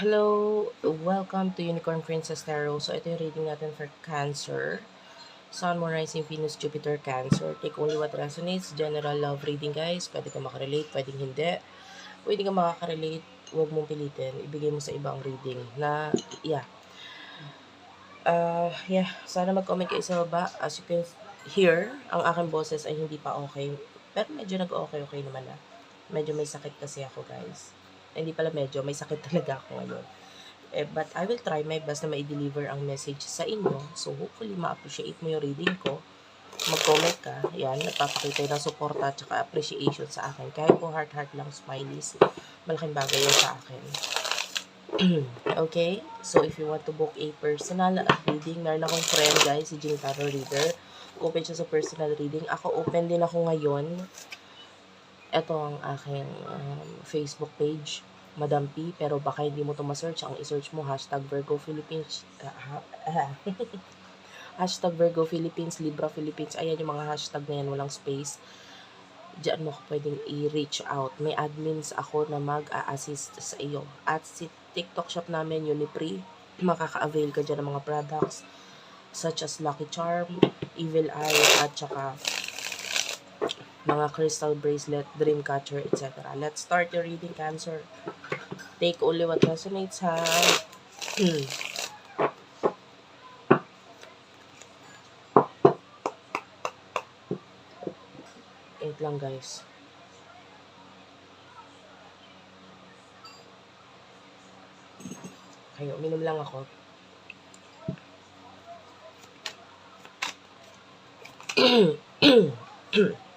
Hello, welcome to Unicorn Princess Tarot. So, ito yung reading natin for Cancer. Sun, Moon, Rising, Venus, Jupiter, Cancer. Take only what resonates. General love reading, guys. Pwede ka makarelate, pwedeng hindi. Pwede ka makakarelate, huwag mong pilitin. Ibigay mo sa ibang reading na, yeah. Uh, yeah, sana mag-comment kayo sa baba. As you can hear, ang aking boses ay hindi pa okay. Pero medyo nag-okay-okay naman na. Medyo may sakit kasi ako, guys hindi pala medyo, may sakit talaga ako ngayon. Eh, but I will try my best na ma-deliver ang message sa inyo. So, hopefully, ma-appreciate mo yung reading ko. Mag-comment ka. Yan, nagpapakita ng suporta at saka appreciation sa akin. Kahit po heart-heart lang, smileys. Malaking bagay yun sa akin. okay? So, if you want to book a personal reading, meron akong friend, guys, si Jing Tarot Reader. Open siya sa personal reading. Ako, open din ako ngayon ito ang aking um, Facebook page, Madam P. Pero baka hindi mo to ma-search. Ang i-search mo, hashtag Virgo Philippines. Uh, hashtag Virgo Philippines, Libra Philippines. Ayan yung mga hashtag na yan, walang space. Diyan mo ko pwedeng i-reach out. May admins ako na mag-a-assist sa iyo. At si TikTok shop namin, Unipre, makaka-avail ka dyan ng mga products such as Lucky Charm, Evil Eye, at saka mga crystal bracelet, dream catcher, etc. Let's start your reading, Cancer. Take only what resonates, ha? Hmm. Wait lang, guys. Kayo, uminom lang ako.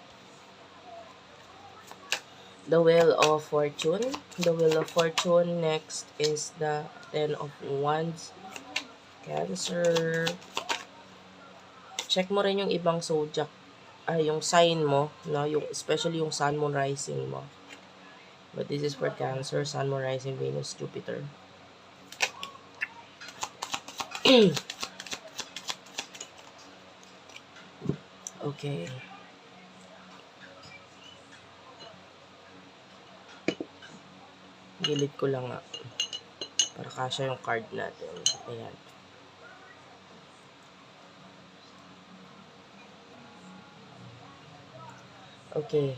the Wheel of Fortune. The Wheel of Fortune. Next is the Ten of Wands. Cancer. Check mo rin yung ibang zodiac, ay yung sign mo, no? Yung, especially yung Sun, Moon, Rising mo. But this is for Cancer, Sun, Moon, Rising, Venus, Jupiter. okay. Gilid ko lang nga. Para kasya yung card natin. Ayan. Okay.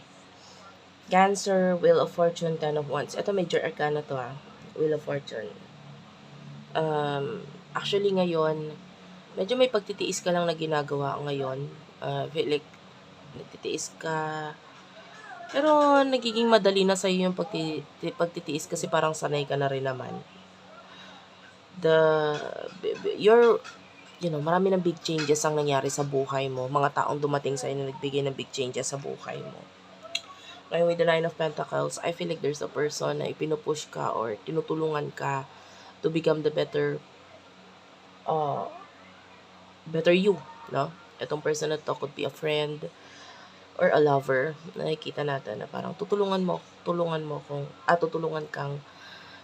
Cancer, Wheel of Fortune, Ten of Wands. Ito major arcana to ah. Wheel of Fortune. Um, actually ngayon, medyo may pagtitiis ka lang na ginagawa ngayon. Uh, like, nagtitiis ka, pero nagiging madali na sa iyo yung pagti pagtitiis kasi parang sanay ka na rin naman. The your you know, marami ng big changes ang nangyari sa buhay mo. Mga taong dumating sa iyo na nagbigay ng big changes sa buhay mo. Ngayon with the Nine of Pentacles, I feel like there's a person na ipinupush ka or tinutulungan ka to become the better uh, better you, no? Itong person na to could be a friend, or a lover, nakikita natin na parang tutulungan mo, tulungan mo kung, at ah, tutulungan kang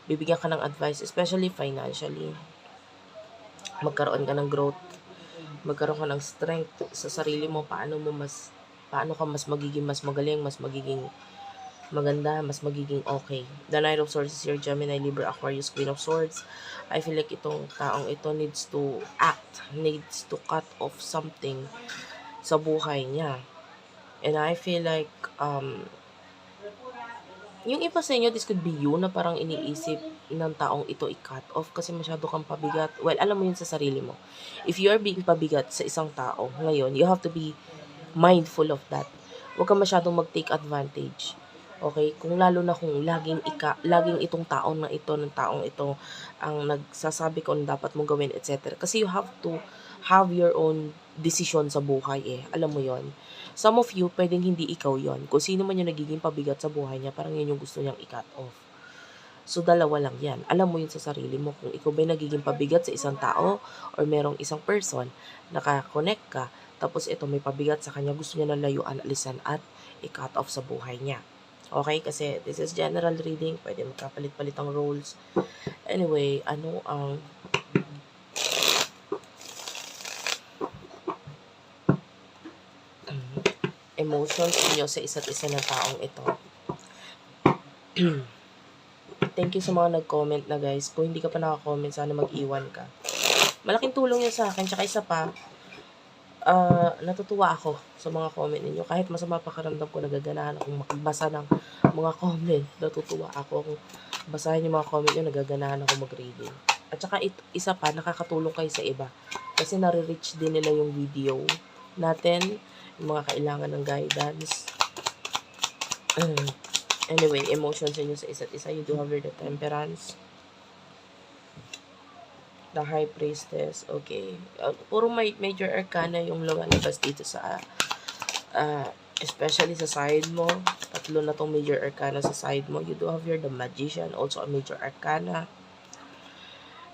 bibigyan ka ng advice, especially financially. Magkaroon ka ng growth, magkaroon ka ng strength sa sarili mo, paano mo mas, paano ka mas magiging mas magaling, mas magiging maganda, mas magiging okay. The Knight of Swords is your Gemini, Libra, Aquarius, Queen of Swords. I feel like itong taong ito needs to act, needs to cut off something sa buhay niya And I feel like, um, yung iba sa inyo, this could be you na parang iniisip ng taong ito i-cut off kasi masyado kang pabigat. Well, alam mo yun sa sarili mo. If you are being pabigat sa isang tao ngayon, you have to be mindful of that. Huwag kang masyadong mag-take advantage. Okay? Kung lalo na kung laging ika, laging itong taon na ito, ng taong ito, ang nagsasabi kung dapat mong gawin, etc. Kasi you have to have your own decision sa buhay eh. Alam mo yon Some of you, pwedeng hindi ikaw yon Kung sino man yung nagiging pabigat sa buhay niya, parang yun yung gusto niyang i-cut off. So, dalawa lang yan. Alam mo yun sa sarili mo. Kung ikaw ba'y nagiging pabigat sa isang tao or merong isang person, nakakonect ka, tapos ito may pabigat sa kanya, gusto niya na layuan, alisan at i-cut off sa buhay niya. Okay? Kasi this is general reading. Pwede magkapalit-palit ang roles. Anyway, ano ang emotions niyo sa isa't isa ng taong ito. thank you sa mga nag-comment na guys. Kung hindi ka pa naka-comment, sana mag-iwan ka. Malaking tulong yun sa akin. Tsaka isa pa, ah, natutuwa ako sa mga comment ninyo. Kahit masama pakaramdam ko, nagaganahan akong magbasa ng mga comment. Natutuwa ako kung basahin yung mga comment nyo, nagaganahan ako mag-reading. At saka it, isa pa, nakakatulong kayo sa iba. Kasi nare-reach din nila yung video natin, yung mga kailangan ng guidance. anyway, emotions nyo sa isa't isa. You do have the temperance. The High Priestess. Okay. Uh, puro may major arcana yung lumalabas dito sa uh, especially sa side mo. Tatlo na tong major arcana sa side mo. You do have your the Magician, also a major arcana.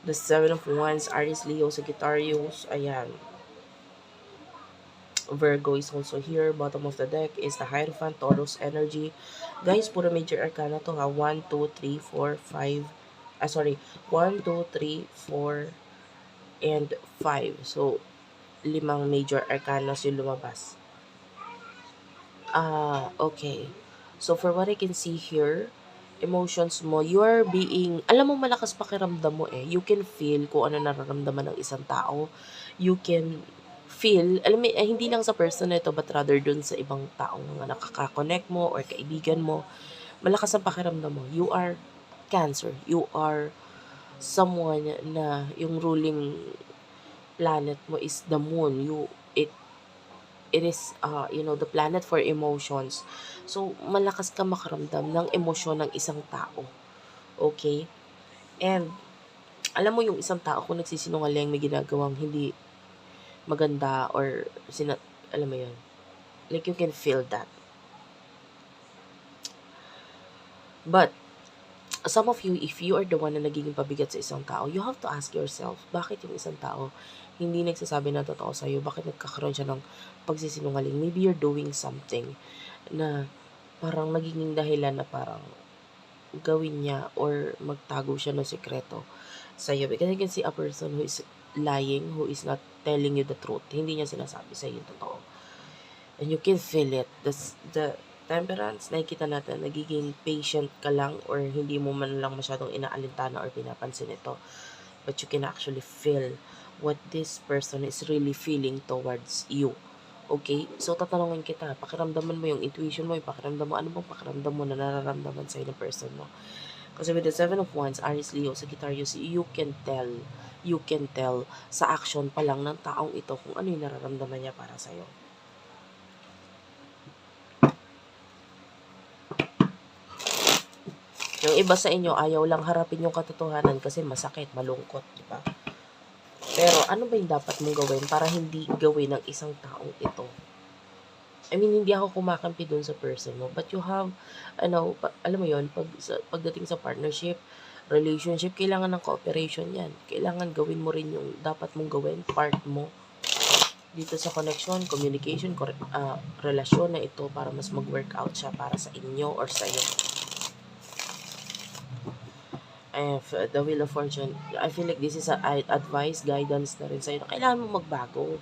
The Seven of Wands, Aries, Leo, Sagittarius. Ayan. Virgo is also here. Bottom of the deck is the Hierophant, Taurus energy. Guys, puro major arcana to ha. 1, 2, 3, 4, 5. Ah, sorry. 1, 2, 3, 4, and 5. So, limang major arcanas yung lumabas. Ah, okay. So, for what I can see here, emotions mo, you are being, alam mo malakas pakiramdam mo eh. You can feel kung ano nararamdaman ng isang tao. You can feel, alam mo, eh, hindi lang sa person ito, but rather dun sa ibang taong mga nakaka-connect mo or kaibigan mo, malakas ang pakiramdam mo. You are cancer. You are someone na yung ruling planet mo is the moon. You, it, it is, uh, you know, the planet for emotions. So, malakas ka makaramdam ng emosyon ng isang tao. Okay? And, alam mo yung isang tao kung nagsisinungaling may ginagawang hindi maganda or sina alam mo yun like you can feel that. But some of you if you are the one na nagiging pabigat sa isang tao you have to ask yourself bakit yung isang tao hindi nagsasabi na totoo sa iyo bakit nagkakaroon siya ng pagsisinungaling? Maybe you're doing something na parang nagiging dahilan na parang gawin niya or magtago siya ng sekreto sa iyo because I can see a person who is lying, who is not telling you the truth. Hindi niya sinasabi sa iyo totoo. And you can feel it. The, the temperance, nakikita natin, nagiging patient ka lang or hindi mo man lang masyadong inaalintana or pinapansin ito. But you can actually feel what this person is really feeling towards you. Okay? So, tatanungin kita, pakiramdaman mo yung intuition mo, yung pakiramdam mo, ano bang pakiramdam mo na nararamdaman sa'yo ng person mo? Kasi with the Seven of Wands, Aries, Leo, Sagittarius, you can tell you can tell sa action pa lang ng taong ito kung ano yung nararamdaman niya para sa'yo. Yung iba sa inyo, ayaw lang harapin yung katotohanan kasi masakit, malungkot, di ba? Pero ano ba yung dapat mong gawin para hindi gawin ng isang taong ito? I mean, hindi ako kumakampi dun sa person mo. But you have, ano, pa, alam mo yon pag, sa, pagdating sa partnership, relationship, kailangan ng cooperation yan. Kailangan gawin mo rin yung dapat mong gawin, part mo. Dito sa connection, communication, uh, relasyon na ito para mas mag-work out siya para sa inyo or sa iyo. If the Wheel of Fortune, I feel like this is a advice, guidance na rin sa'yo. Kailangan mo magbago.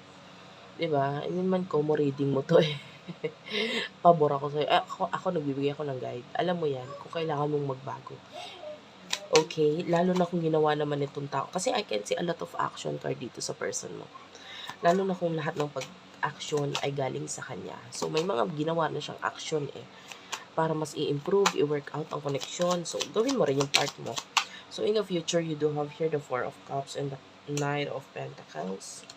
Diba? I mean man ko, mo reading mo to eh. Pabor ako sa'yo. Eh, ako, ako nagbibigay ako ng guide. Alam mo yan, kung kailangan mong magbago. Okay? Lalo na kung ginawa naman itong tao. Kasi I can see a lot of action card dito sa person mo. Lalo na kung lahat ng pag-action ay galing sa kanya. So, may mga ginawa na siyang action eh. Para mas i-improve, i-work out ang connection. So, gawin mo rin yung part mo. So, in the future, you do have here the Four of Cups and the Knight of Pentacles.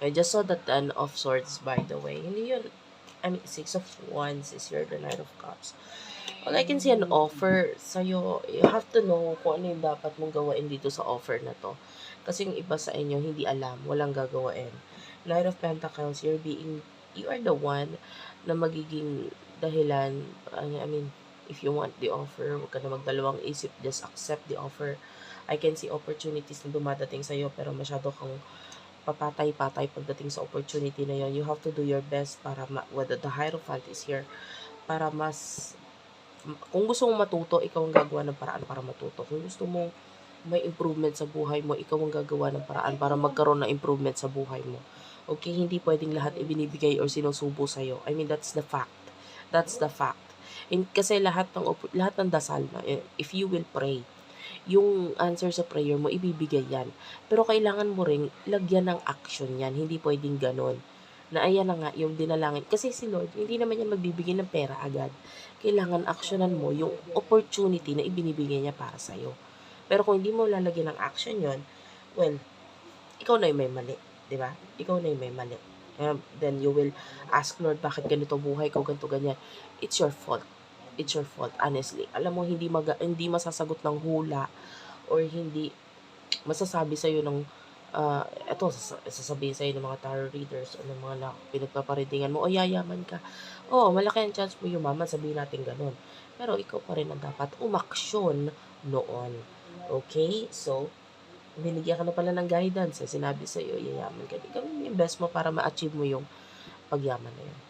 I just saw the Ten of Swords, by the way. Hindi yun I mean, Six of Wands is your the Knight of Cups. Well, I can see an offer sa'yo. You have to know kung ano yung dapat mong gawain dito sa offer na to. Kasi yung iba sa inyo, hindi alam, walang gagawain. Knight of Pentacles, you're being, you are the one na magiging dahilan. I mean, if you want the offer, huwag ka na magdalawang isip, just accept the offer. I can see opportunities na dumadating sa'yo, pero masyado kang papatay-patay pagdating sa opportunity na yon you have to do your best para ma, whether the Hierophant is here para mas kung gusto mong matuto, ikaw ang gagawa ng paraan para matuto. Kung gusto mo may improvement sa buhay mo, ikaw ang gagawa ng paraan para magkaroon ng improvement sa buhay mo. Okay, hindi pwedeng lahat ibinibigay or sinusubo sa'yo. I mean, that's the fact. That's the fact. And kasi lahat ng lahat ng dasal eh, if you will pray, yung answer sa prayer mo, ibibigay yan. Pero kailangan mo ring lagyan ng action yan. Hindi pwedeng ganun. Na ayan na nga, yung dinalangin. Kasi si Lord, hindi naman yan magbibigay ng pera agad. Kailangan actionan mo yung opportunity na ibinibigay niya para sa'yo. Pero kung hindi mo lalagyan ng action yon well, ikaw na yung may mali. ba? Ikaw na yung may mali. Um, then you will ask Lord, bakit ganito buhay ko, ganito, ganyan. It's your fault. It's your fault, honestly. Alam mo, hindi, maga, hindi masasagot ng hula or hindi masasabi sa'yo ng uh, eto, sas- sasabihin sa'yo ng mga tarot readers o ng mga na, pinagpaparidingan mo, o yayaman ka. Oo, malaki ang chance mo yumaman, sabihin natin ganun. Pero ikaw pa rin ang dapat umaksyon noon. Okay? So, binigyan ka na pala ng guidance. Eh, sinabi sa'yo, yayaman ka. Gawin yung best mo para ma-achieve mo yung pagyaman na yun.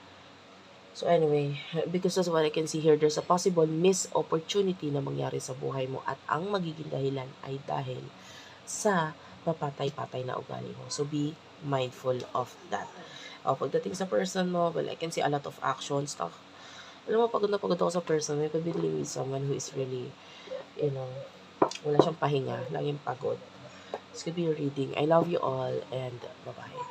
So anyway, because that's what I can see here, there's a possible missed opportunity na mangyari sa buhay mo at ang magiging dahilan ay dahil sa papatay-patay na ugali mo. So be mindful of that. O, pagdating sa person mo, well, I can see a lot of actions. Tak, alam mo, pagod na pagod ako sa person, may pabili with someone who is really, you know, wala siyang pahinga, laging pagod. This could be a reading. I love you all and bye-bye.